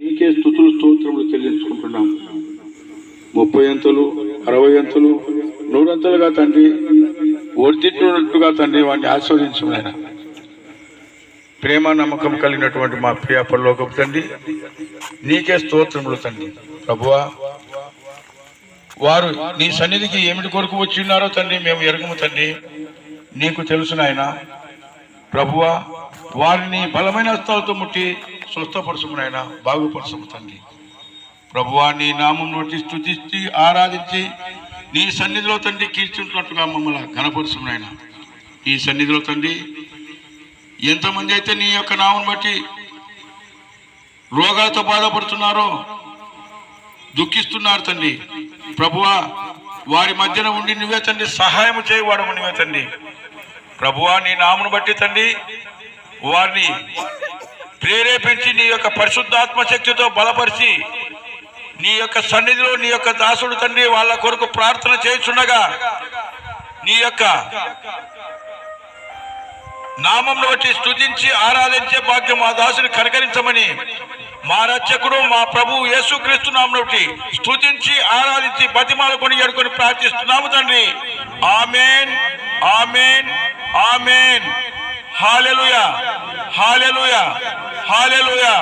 నీకే స్థుతులు స్తోత్రములు చెల్లించుకుంటున్నాం. ముప్పై అంతలు అరవై అంతలు నూరంతలుగా తండ్రి వర్ధిట్టున్నట్టుగా తండ్రి వాడిని ఆస్వాదించమైన ప్రేమ నమ్మకం కలిగినటువంటి మా ప్రియ పరలోకపు తండ్రి నీకే స్తోత్రములు తండ్రి. ప్రభువా వారు నీ సన్నిధికి ఏమిటి కొరకు వచ్చి ఉన్నారో తండ్రి మేము ఎరగము తండ్రి. నీకు తెలుసు నాయన ప్రభువా వారిని బలమైన హస్తాలతో ముట్టి స్వస్థపరచము నాయన బాగుపరచము తండ్రి. ప్రభువా నీ నామం నోటి స్థుతించి ఆరాధించి నీ సన్నిధిలో తండ్రి కీర్చుంటున్నట్టుగా మమ్మల్ని ఘనపరచము నాయన ఈ సన్నిధిలో తండ్రి ఎంతమంది అయితే నీ యొక్క నామం బట్టి రోగాలతో బాధపడుతున్నారో దుఃఖిస్తున్నారు తండ్రి. ప్రభువా వారి మధ్యన ఉండి నువ్వే తండ్రి సహాయం చేయవాడము నువ్వే తండ్రి. ప్రభువా నీ నామును బట్టి తండ్రి వారిని ప్రేరేపించి నీ యొక్క పరిశుద్ధాత్మ శక్తితో బలపరిచి నీ యొక్క సన్నిధిలో నీ యొక్క దాసుడు తండ్రి వాళ్ళ కొరకు ప్రార్థన చేయించుండగా నీ యొక్క నామంను బట్టి స్తుతించి ఆరాధించే భాగ్యం మా దాసుని కనకరించమని మా రక్షకుడు మా ప్రభు యేసుక్రీస్తు నామను బట్టి స్తుతించి ఆరాధించి బతిమాల కొని ఎడుకొని ప్రార్థిస్తున్నాము తండ్రి. Amen amen amen. Hallelujah hallelujah. Hallelujah